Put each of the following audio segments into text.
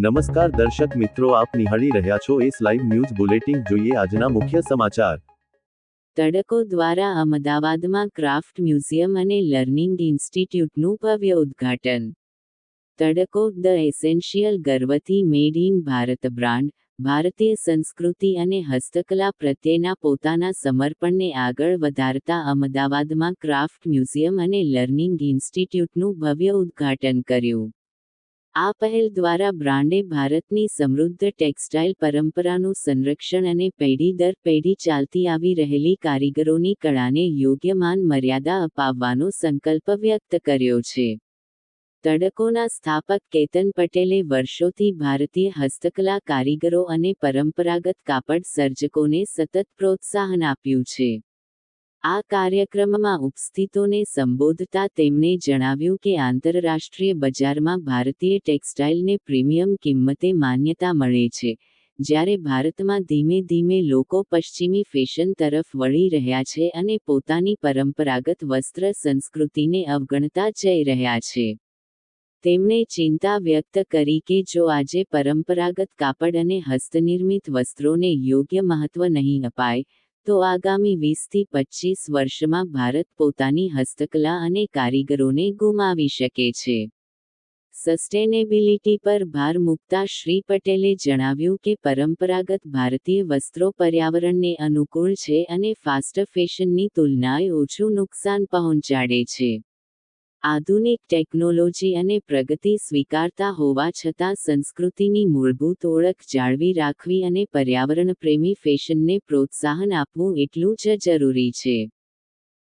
નમસ્કાર દર્શક મિત્રો, આપ નિહાળી રહ્યા છો એસ લાઈવ ન્યૂઝ બુલેટિન. જોઈએ આજના મુખ્ય સમાચાર. તડકો દ્વારા અમદાવાદમાં ક્રાફ્ટ મ્યુઝિયમ અને લર્નિંગ ઇન્સ્ટિટ્યૂટનું ભવ્ય ઉદ્ઘાટન. તડકો, ધ એસેન્શિયલ ગર્વથી મેડ ઇન ભારત બ્રાન્ડ, ભારતીય સંસ્કૃતિ અને હસ્તકલા પ્રત્યેના પોતાના સમર્પણને આગળ વધારતા અમદાવાદમાં ક્રાફ્ટ મ્યુઝિયમ અને લર્નિંગ ઇન્સ્ટિટ્યૂટનું ભવ્ય ઉદ્ઘાટન કર્યું. આ પહેલ દ્વારા બ્રાન્ડે ભારતની સમૃદ્ધ ટેક્સટાઇલ પરંપરાનું સંરક્ષણ અને પેઢી દર પેઢી ચાલતી આવી રહેલી કારીગરોની કળાને યોગ્ય માન મર્યાદા અપાવવાનો સંકલ્પ વ્યક્ત કર્યો છે. તડકોના સ્થાપક કેતન પટેલે વર્ષોથી ભારતીય હસ્તકલા કારીગરો અને પરંપરાગત કાપડ સર્જકોને સતત પ્રોત્સાહન આપ્યું છે. આ કાર્યક્રમમાં ઉપસ્થિતોને સંબોધતા તેમણે જણાવ્યું કે આંતરરાષ્ટ્રીય બજારમાં ભારતીય ટેક્સટાઇલને પ્રીમિયમ કિંમતે માન્યતા મળે છે, જ્યારે ભારતમાં ધીમે ધીમે લોકો પશ્ચિમી ફેશન તરફ વળી રહ્યા છે અને પોતાની પરંપરાગત વસ્ત્ર સંસ્કૃતિને અવગણતા જઈ રહ્યા છે. તેમણે ચિંતા વ્યક્ત કરી કે જો આજે પરંપરાગત કાપડ અને હસ્તનિર્મિત વસ્ત્રોને યોગ્ય મહત્વ નહીં અપાય તો આગામી વીસથી પચીસ વર્ષમાં ભારત પોતાની હસ્તકલા અને કારીગરોને ગુમાવી શકે છે. સસ્ટેનેબિલિટી પર ભાર મૂકતા શ્રી પટેલે જણાવ્યું કે પરંપરાગત ભારતીય વસ્ત્રો પર્યાવરણને અનુકૂળ છે અને ફાસ્ટ ફેશનની તુલનાએ ઓછું નુકસાન પહોંચાડે છે. આધુનિક ટેકનોલોજી અને પ્રગતિ સ્વીકારતા હોવા છતાં સંસ્કૃતિની મૂળભૂત ઓળખ જાળવી રાખવી અને પર્યાવરણ પ્રેમી ફેશનને પ્રોત્સાહન આપવું એટલું જ જરૂરી છે.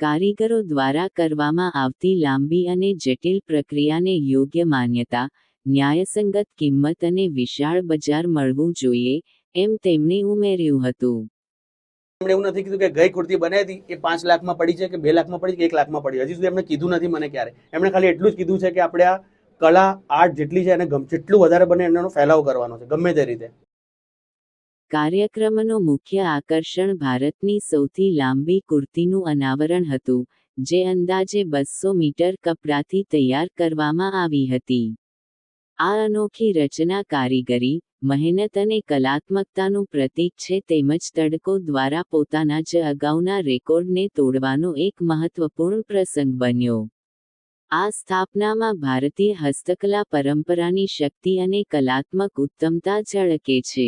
કારીગરો દ્વારા કરવામાં આવતી લાંબી અને જટિલ પ્રક્રિયાને યોગ્ય માન્યતા, ન્યાયસંગત કિંમત અને વિશાળ બજાર મળવું જોઈએ, એમ તેમણે ઉમેર્યું હતું. એમણે એવું નથી કીધું કે ગઈ કુર્તી બનાવી હતી, એ પાંચ લાખમાં પડી છે કે બે લાખમાં પડી કે એક લાખમાં પડી હજી સુધી એમણે કીધું નથી મને ક્યારે. એમણે ખાલી એટલું જ કીધું છે કે આપણે આ કલા આર્ટ જેટલી છે એને જેટલું વધારે બને એનો ફેલાવ કરવાનો છે, ગમે તે રીતે. કાર્યક્રમનો મુખ્ય આકર્ષણ ભારતની સૌથી લાંબી કુર્તીનું અનાવરણ હતું, જે અંદાજે બસો મીટર કપડાથી તૈયાર કરવામાં આવી હતી. આ અનોખી રચના કારીગરી મહેનત અને કલાત્મકતાનું પ્રતીક છે તેમજ તડકો દ્વારા પોતાના જ અગાઉના રેકોર્ડને તોડવાનો એક મહત્વપૂર્ણ પ્રસંગ બન્યો. આ સ્થાપનામાં ભારતીય હસ્તકલા પરંપરાની શક્તિ અને કલાત્મક ઉત્તમતા ઝળકે છે.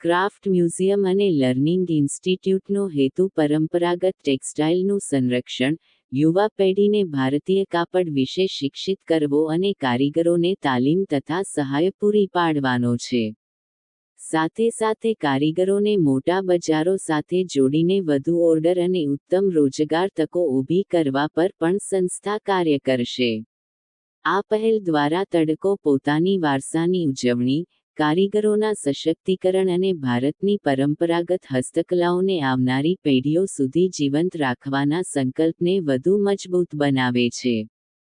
ક્રાફ્ટ મ્યુઝિયમ અને લર્નિંગ ઇન્સ્ટિટ્યૂટનો હેતુ પરંપરાગત ટેક્સટાઇલનું સંરક્ષણ, યુવા પેઢીને ભારતીય કાપડ વિશે શિક્ષિત કરવો અને કારીગરોને તાલીમ તથા સહાય પૂરી પાડવાનો છે. સાથે સાથે કારીગરોને મોટા બજારો સાથે જોડીને વધુ ઓર્ડર અને ઉત્તમ રોજગાર તકો ઊભી કરવા પર પણ સંસ્થા કાર્ય કરશે. આ પહેલ દ્વારા તડકો પોતાની વારસાની ઉજવણી, કારીગરોના સશક્તિકરણ અને ભારતની પરંપરાગત હસ્તકલાઓને આવનારી પેઢીઓ સુધી જીવંત રાખવાના સંકલ્પને વધુ મજબૂત બનાવે છે.